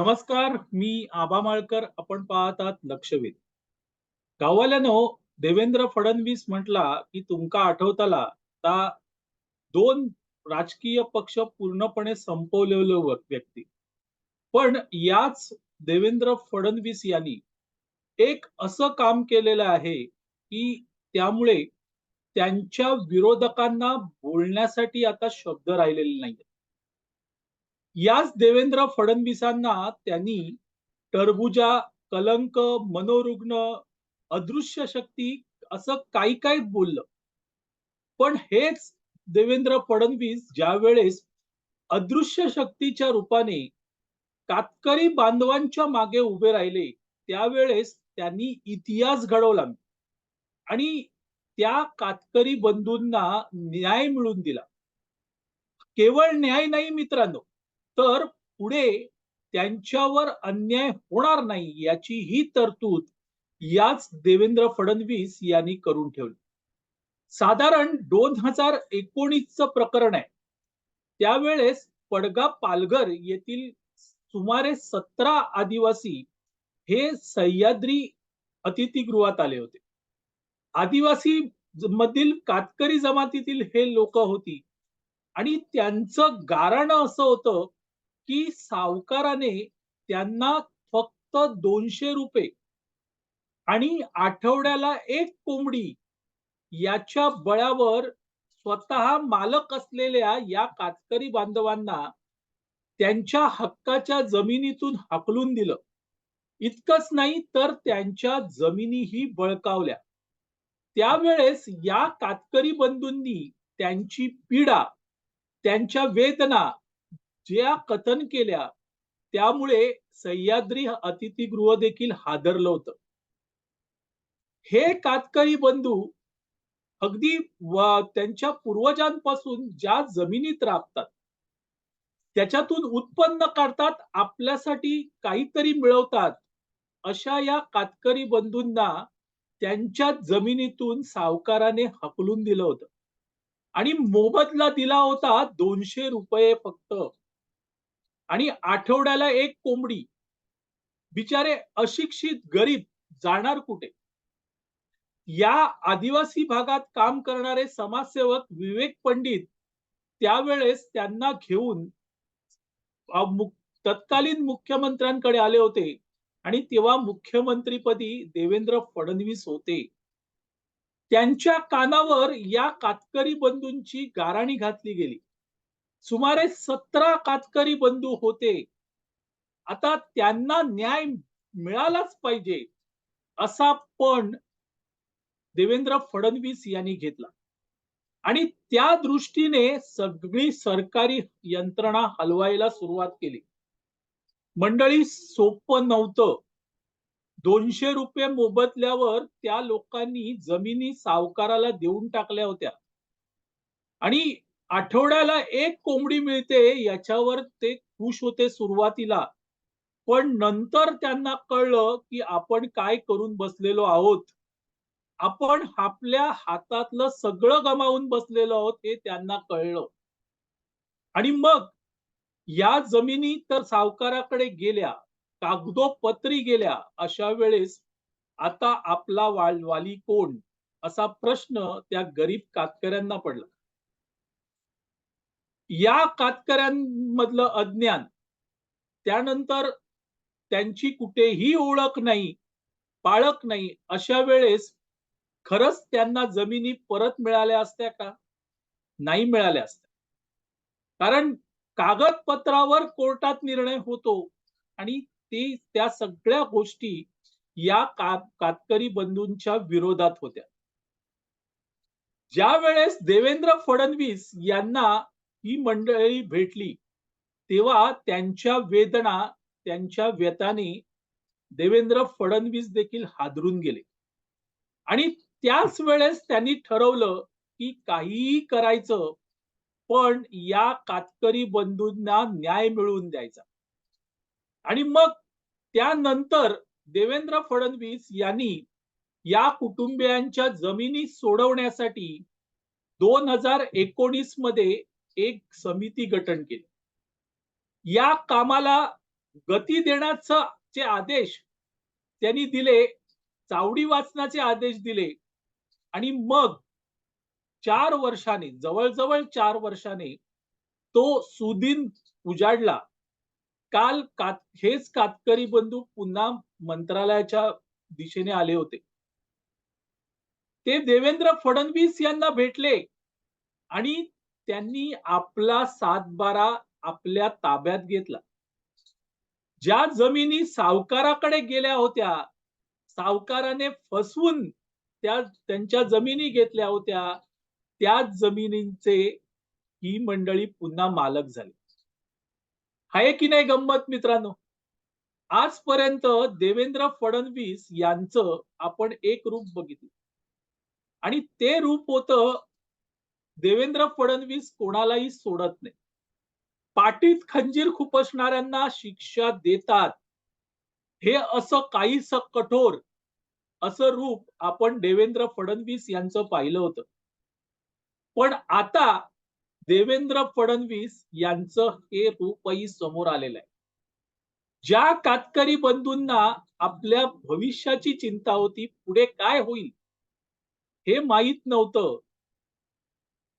नमस्कार मी आबा माळकर. आपण पाहतात लक्षवेध. गावाल्यानो देवेंद्र फडणवीस म्हटला की तुमका आठवताला ता दोन राजकीय पक्ष पूर्णपणे संपवलेले व्यक्ती. पण याच देवेंद्र फडणवीस यांनी एक असं काम केलेलं आहे की त्यामुळे त्यांच्या विरोधकांना बोलण्यासाठी आता शब्द राहिलेले नाहीये याच देवेंद्र फडणवीसांना त्यांनी टरबुजा कलंक मनोरुग्ण अदृश्य शक्ती असं काही काही बोललं. पण हेच देवेंद्र फडणवीस ज्या वेळेस अदृश्य शक्तीच्या रूपाने कातकरी बांधवांच्या मागे उभे राहिले त्यावेळेस त्यांनी इतिहास घडवला. आणि त्या कातकरी बंधूंना न्याय मिळवून दिला. केवळ न्याय नाही मित्रांनो तर पुढे त्यांच्यावर अन्याय होणार नाही याची ही तरतूद याच देवेंद्र फडणवीस यांनी करून ठेवली. साधारण दोन हजार एकोणीसचं प्रकरण आहे. त्यावेळेस पडगा पालघर येथील सुमारे सतरा आदिवासी हे सह्याद्री अतिथीगृहात आले होते. आदिवासी मधील कातकरी जमातीतील हे लोक होती. आणि त्यांचं गाराणं असं होतं की सावकाराने त्यांना फक्त दोनशे रुपये आणि आठवड्याला एक कोंबडी याच्या बळावर स्वतः मालक असलेल्या या कातकरी बांधवांना त्यांच्या हक्काच्या जमिनीतून हाकलून दिलं. इतकंच नाही तर त्यांच्या जमिनीही बळकावल्या. त्यावेळेस या कातकरी बंधूंनी त्यांची पीडा त्यांच्या वेदना ज्या कथन केल्या त्यामुळे सह्याद्री अतिथीगृह देखील हादरलं होतं. हे कातकरी बंधू अगदी त्यांच्या पूर्वजांपासून ज्या जमिनीत राबतात त्याच्यातून उत्पन्न काढतात आपल्यासाठी काहीतरी मिळवतात अशा या कातकरी बंधूंना त्यांच्या जमिनीतून सावकाराने हकलून दिलं होतं. आणि मोबदला दिला होता दोनशे रुपये फक्त. आणि आठवड्याला एक कोंबडी. बिचारे अशिक्षित गरीब जाणार कुठे? या आदिवासी भागात काम करणारे समाजसेवक विवेक पंडित त्यावेळेस त्यांना घेऊन तत्कालीन मुख्यमंत्र्यांकडे आले होते आणि तेव्हा मुख्यमंत्रीपदी देवेंद्र फडणवीस होते. त्यांच्या कानावर या कातकरी बंधूंची गाराणी घातली गेली. सुमारे सतरा कातकरी बंधू होते. आता त्यांना न्याय मिळालाच पाहिजे असा पण देवेंद्र फडणवीस यांनी घेतला. आणि त्या दृष्टीने सगळी सरकारी यंत्रणा हलवायला सुरुवात केली. मंडळी सोपं नव्हतं. दोनशे रुपये मोबदल्यावर त्या लोकांनी जमिनी सावकाराला देऊन टाकल्या होत्या. आणि आठवड्याला एक कोंबडी मिळते याच्यावर ते खुश होते सुरुवातीला. पण नंतर त्यांना कळलं की आपण काय करून बसलेलो आहोत. आपण आपल्या हातातलं सगळं गमावून बसलेलो आहोत हे त्यांना कळलं. आणि मग या जमिनी तर सावकाराकडे गेल्या कागदोपत्री गेल्या अशा वेळेस आता आपला वाल वाली कोण? असा प्रश्न त्या गरीब कातकऱ्यांना पडला. या कातकऱ्यांमधलं अज्ञान त्यानंतर त्यांची कुठेही ओळख नाही पाळक नाही अशा वेळेस खरंच त्यांना जमिनी परत मिळाल्या असत्या का? नाही मिळाल्या असत्या. कारण कागदपत्रावर कोर्टात निर्णय होतो आणि ते त्या सगळ्या गोष्टी या का कातकरी बंधूंच्या विरोधात होत्या. ज्या वेळेस देवेंद्र फडणवीस यांना ही मंडळी भेटली तेव्हा त्यांच्या वेदना त्यांच्या व्यताने देवेंद्र फडणवीस देखील हादरून गेले. आणि त्याच वेळेस त्यांनी ठरवलं की काहीही करायचं पण या कातकरी बंधूंना न्याय मिळवून द्यायचा. आणि मग त्यानंतर देवेंद्र फडणवीस यांनी या कुटुंबियांच्या जमिनी सोडवण्यासाठी दोन हजार एकोणीसमध्ये एक समिती गठन केली. या कामाला गती देण्याचा आदेश त्यांनी दिले चावडी वाचनाचे आदेश दिले आणि मग चार वर्षाने जवळजवळ चार वर्षाने तो सुदिन उजाडला. काल कात हेच कातकरी बंधू पुन्हा मंत्रालयाच्या दिशेने आले होते. ते देवेंद्र फडणवीस यांना भेटले आणि त्यांनी आपला सातबारा आपल्या ताब्यात घेतला. ज्या जमिनी सावकाराकडे गेल्या होत्या सावकाराने फसवून त्या त्यांच्या जमिनी घेतल्या होत्या त्याच जमिनींचे ही मंडळी पुन्हा मालक झाली. आहे की नाही गंमत मित्रांनो? आजपर्यंत देवेंद्र फडणवीस यांचं आपण एक रूप बघितलं. आणि ते रूप होतं देवेंद्र फडणवीस कोणालाही सोडत नाही. पाठीत खंजीर खुपसणाऱ्यांना शिक्षा देतात. हे असं काहीस कठोर असं रूप आपण देवेंद्र फडणवीस यांचं पाहिलं होतं. पण आता देवेंद्र फडणवीस यांचं हे रूपही समोर आलेलं आहे. ज्या कातकरी बंधूंना आपल्या भविष्याची चिंता होती पुढे काय होईल? हे माहीत नव्हतं.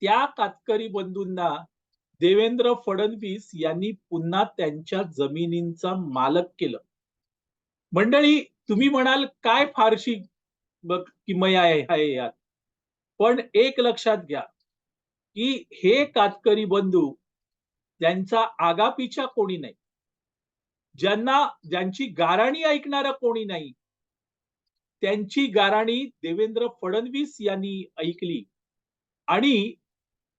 त्या कातकरी बंधूंना देवेंद्र फडणवीस यांनी पुन्हा त्यांच्या जमिनींचा मालक केलं. मंडळी तुम्ही म्हणाल काय फारशी बघ किमया आहे यात. पण एक लक्षात घ्या की हे कातकरी बंधू त्यांचा आगापिछा कोणी नाही. ज्यांना ज्यांची गाराणी ऐकणारा कोणी नाही. त्यांची गाराणी देवेंद्र फडणवीस यांनी ऐकली. आणि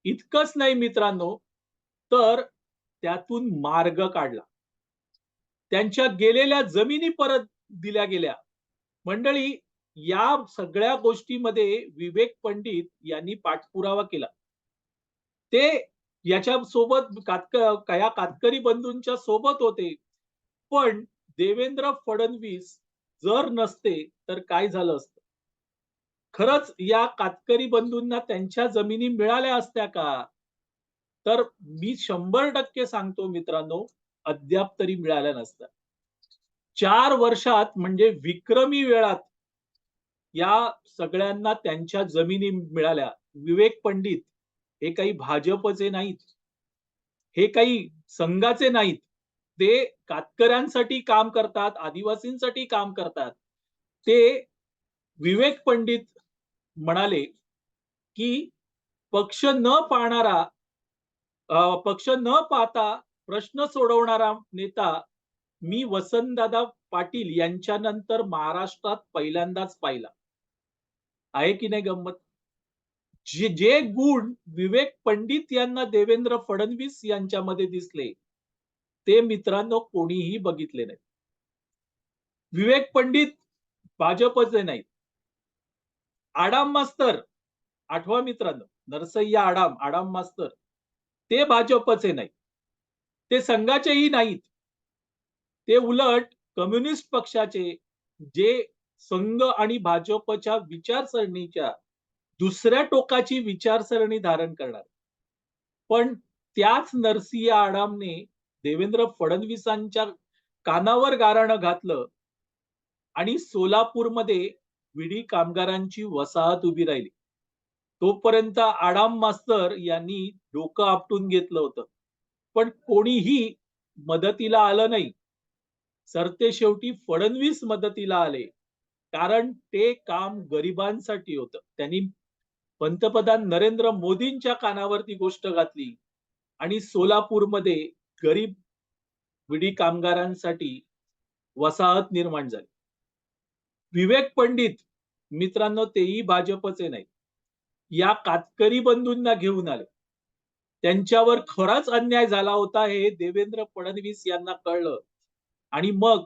इतकंच नाही मित्रांनो तर त्यातून मार्ग काढला. त्यांच्या गेलेल्या जमिनी परत दिल्या गेल्या. मंडळी या सगळ्या गोष्टीमध्ये विवेक पंडित यांनी पाठपुरावा केला. ते याच्या सोबत कातक या कातकरी बंधूंच्या सोबत होते. पण देवेंद्र फडणवीस जर नसते तर काय झालं असतं? खरंच या कातकरी बंधूंना त्यांच्या जमिनी मिळाल्या असत्या का? तर मी शंभर टक्के सांगतो मित्रांनो अद्याप तरी मिळाल्या नसत्या. चार वर्षात म्हणजे विक्रमी वेळात या सगळ्यांना त्यांच्या जमिनी मिळाल्या. विवेक पंडित हे काही भाजपचे नाहीत. हे काही संघाचे नाहीत. ते कातकऱ्यांसाठी काम करतात आदिवासींसाठी काम करतात. ते विवेक पंडित म्हणाले की पक्ष न पाहणारा पक्ष न पाहता प्रश्न सोडवणारा नेता मी वसंतदादा पाटील यांच्यानंतर महाराष्ट्रात पहिल्यांदाच पाहिला. आहे की नाही गंमत? जे जे गुण विवेक पंडित यांना देवेंद्र फडणवीस यांच्यामध्ये दिसले ते मित्रांनो कोणीही बघितले नाही विवेक पंडित भाजपचे नाहीत. आडाम मास्तर आठवा मित्रांनो नरसय्या आडाम आडाम मास्तर ते भाजपचे नाही ते संघाचेही नाहीत. ते उलट कम्युनिस्ट पक्षाचे जे संघ आणि भाजपच्या विचारसरणीच्या दुसऱ्या टोकाची विचारसरणी धारण करणार. पण त्याच नरसिंह आडामने देवेंद्र फडणवीसांच्या कानावर गाराणं घातलं आणि सोलापूरमध्ये विडी कामगारांची वसाहत उभी राहिली. तोपर्यंत आडाम मास्तर यांनी डोकं आपटून घेतलं होतं. पण कोणीही मदतीला आलं नाही. सरते शेवटी फडणवीस मदतीला आले. कारण ते काम गरिबांसाठी होतं. त्यांनी पंतप्रधान नरेंद्र मोदींच्या कानावरती गोष्ट घातली. आणि सोलापूरमध्ये गरीब विडी कामगारांसाठी वसाहत निर्माण झाली. विवेक पंडित मित्रांनो तेही भाजपचे नाही या कातकरी बंधूंना घेऊन आले. त्यांच्यावर खराच अन्याय झाला होता हे देवेंद्र फडणवीस यांना कळलं. आणि मग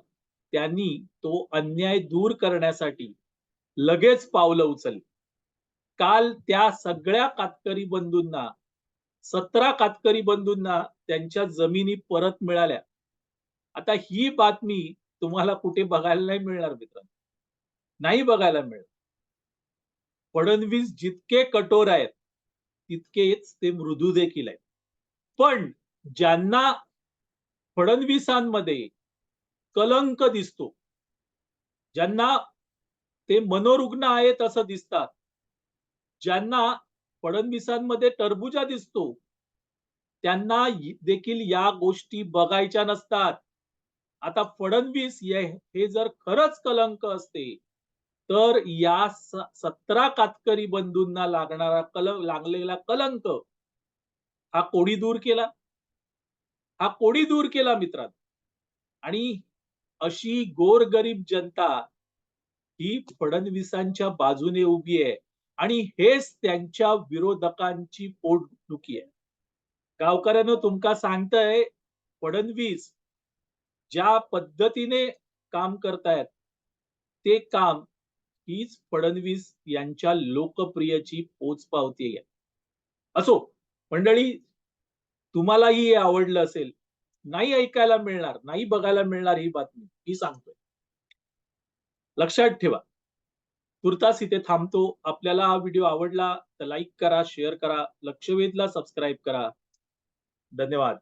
त्यांनी तो अन्याय दूर करण्यासाठी लगेच पावलं उचलली. काल त्या सगळ्या कातकरी बंधूंना सतरा कातकरी बंधूंना त्यांच्या जमिनी परत मिळाल्या. आता ही बातमी तुम्हाला कुठे बघायला नाही मिळणार मित्रांनो. नाही बघायला मिळत. फडणवीस जितके कठोर आहेत तितकेच ते मृदू देखील आहेत. पण ज्यांना फडणवीसांमध्ये कलंक दिसतो ज्यांना ते मनोरुग्ण आहेत असं दिसतात ज्यांना फडणवीसांमध्ये टरबुजा दिसतो त्यांना देखील या गोष्टी बघायच्या नसतात. आता फडणवीस ये- हे जर खरंच कलंक असते तर या स- सतरा कातकरी बंधूंना लागणारा कल लागलेला कलंक हा कोणी दूर केला? हा कोणी दूर केला मित्रांनो? आणि अशी गोरगरीब जनता ही फडणवीसांच्या बाजूने उभी आहे आणि हेच त्यांच्या विरोधकांची पोटदुखी आहे. गावकऱ्यानं तुमका सांगताय फडणवीस ज्या पद्धतीने काम करतायत ते काम हीच फडणवीस यांच्या लोकप्रियची पोचपावती आहे असो मंडळी तुम्हालाही हे आवडलं असेल नाही ऐकायला मिळणार नाही बघायला मिळणार ही बातमी ही सांगतोय. लक्षात ठेवा तुर्तास इथे थांबतो आपल्याला हा व्हिडिओ आवडला तर लाईक करा शेअर करा लक्षवेधला सबस्क्राईब करा. धन्यवाद.